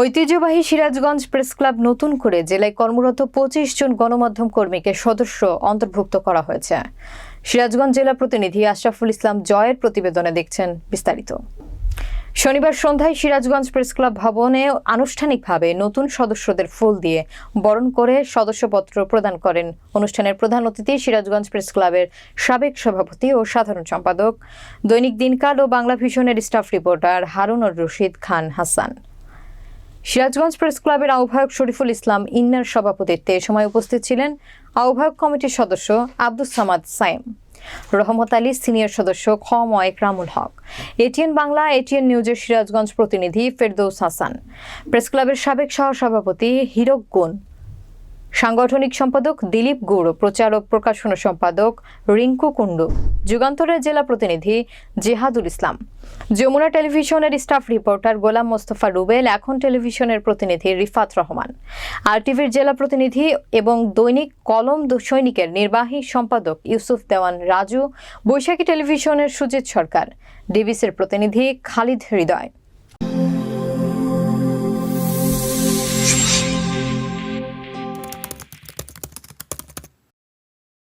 ঐতিহ্যবাহী Sirajganj press club নতুন করে জেলায় কর্মরত পঁচিশ জন গণমাধ্যম কর্মীকে সদস্য অন্তর্ভুক্ত করা হয়েছে। সিরাজগঞ্জ জেলা প্রতিনিধি আশরাফুল ইসলাম জয়ের প্রতিবেদনে দেখছেন বিস্তারিত। শনিবার সন্ধ্যায় সিরাজগঞ্জ প্রেস ক্লাব ভবনে আনুষ্ঠানিকভাবে নতুন সদস্যদের ফুল দিয়ে বরণ করে সদস্যপত্র প্রদান করেন। অনুষ্ঠানের প্রধান অতিথি সিরাজগঞ্জ প্রেস ক্লাবের সাবেক সভাপতি ও সাধারণ সম্পাদক। দৈনিক দিনকাল ও Bangla ভিশনের staff reporter Harunur Rashid Khan Hasan. Sirajganj press ক্লাবের আহ্বায়ক শরীফুল ইসলাম ইন্নার সভাপতিত্বে এ সময় উপস্থিত ছিলেন আহ্বায়ক কমিটির সদস্য আব্দুস সামাদ সাইম রহমত আলী সিনিয়র সদস্য খ ম রামুল হক, এটিএন বাংলা, এটিএন নিউজের সিরাজগঞ্জ প্রতিনিধি ফেরদৌস হাসান, প্রেস ক্লাবের সাবেক সহসভাপতি হিরক গুণ সাংগঠনিক সম্পাদক দিলীপ গৌড় প্রচার ও প্রকাশনা সম্পাদক রিঙ্কু কুণ্ডু, যুগান্তরের জেলা প্রতিনিধি জেহাদুল ইসলাম। যমুনা টেলিভিশনের স্টাফ রিপোর্টার গোলাম মোস্তফা রুবেল, এখন টেলিভিশনের প্রতিনিধি রিফাত রহমান। আর টিভির জেলা প্রতিনিধি এবং দৈনিক কলম সৈনিকের নির্বাহী সম্পাদক ইউসুফ দেওয়ান রাজু, বৈশাখী টেলিভিশনের সুজিত সরকার। ডিবিসির প্রতিনিধি খালিদ হৃদয়।